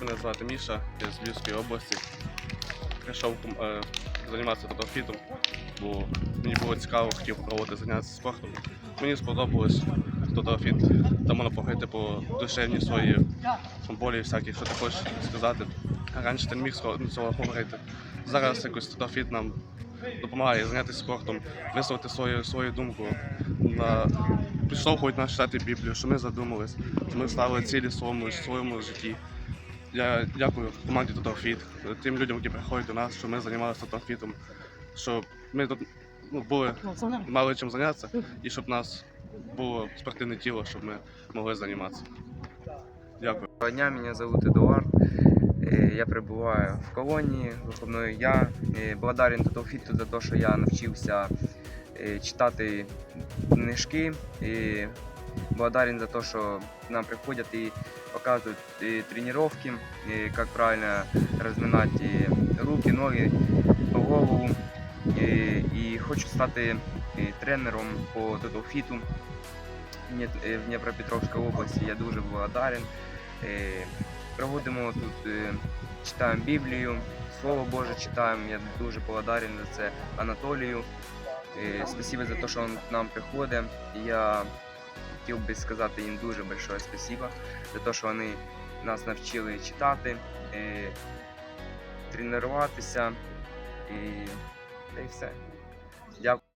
Мене звати Міша, я з Львівської області. Прийшов е, займатися татофітом, бо мені було цікаво, хотів проводити заняття спортом. Мені сподобалось татофіт, там можна поговорити по душевні свої болі, всякі, що ти хочеш сказати. Раніше ти не міг цього цього говорити. Зараз якось татофіт нам допомагає зайнятися спортом, висловити свою, свою думку, на, підштовхують нас читати Біблію, що ми задумались, що ми ставили цілі в своєму, своєму житті. Я дякую команді Татофіт, тим людям, які приходять до нас, що ми займалися Татофітом, щоб ми тут ну, були, мали чим зайнятися і щоб у нас було спортивне тіло, щоб ми могли займатися. Дякую. Доброго дня, меня зовут Эдуард. Э, Я пребываю в колонії виховної. Я э, благодарен Татофіту за те, що я навчився е, читати книжки. І благодарен за те, що нам приходять і показують е, тренування, е, як правильно розминати руки, ноги, голову. Е, І хочу стати тренером по татофіту в Дні- е, Дніпропетровській області. Я дуже благодарен. Проводимо тут, е, читаємо Біблію, Слово Боже читаємо. Я дуже благодарен за це Анатолію. Спасибо за те, що він к нам приходить. Я хотів би сказати їм дуже большое спасибо за те, що вони нас навчили читати, е, тренуватися і, й все.